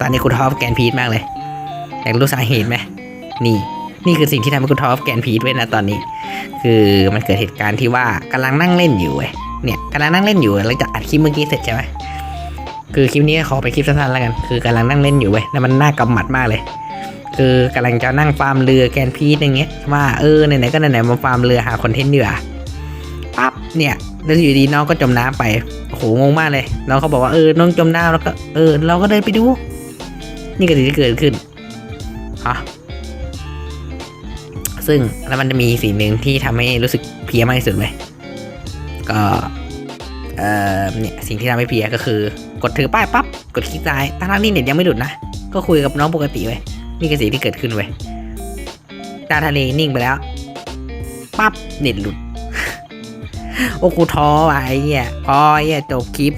ตอนนี้กูท้อกับแกนพีทมากเลยอยากรู้สาเหตุไหมนี่ นี่คือสิ่งที่ทำให้กูท้อกับแกนพีทไว้นะตอนนี้ คือมันเกิดเหตุการณ์ที่ว่ากำลังนั่งเล่นอยู่เว้ยเนี่ยกำลังนั่งเล่นอยู่หลังจากอัดคลิปเมื่อกี้เสร็จใช่ไหมคือคลิปนี้ขอไปนคลิปสั้นๆแล้วกันคือกำลังนั่งเล่นอยู่เว้ยแล้วมันน่ากำหมัดมากเลย คือกำลังจะนั่งฟาร์มเรือแกนพีทอย่างเงี้ยว่าเออไหนๆก็ไหนๆมาฟาร์มเรือหาคอนเทนต์ดีกว่าปั๊บเนี่ยแล้วอยู่ดีน้องก็จมน้ำไปโอ้โหงงมากเลยน้องเขาบอกว่าเออน้องจมน้ำแล้วก็เออเราก็เดินไปดู นี่ก็สิ่งที่เกิดขึ้นฮะซึ่งแล้วมันจะมีสิ่งหนึ่งที่ทำให้รู้สึกเพลียมากที่สุดเลยก็เอ่อเนี่ยสิ่งที่ทำให้เพลียก็คือ กดถือป้ายปั๊บกดคลิกซ้ายตั้งๆนี่เน็ตยังไม่หลุดนะก็คุยกับน้องปกติเว้ยนี่คือสิ่งที่เกิดขึ้นเว้ยตาทะเลนิ่งไปแล้วปั๊บเน็ตหลุดโอ้กูท้อไอ้เหี้ยพอไอ้เหี้ยจบคลิป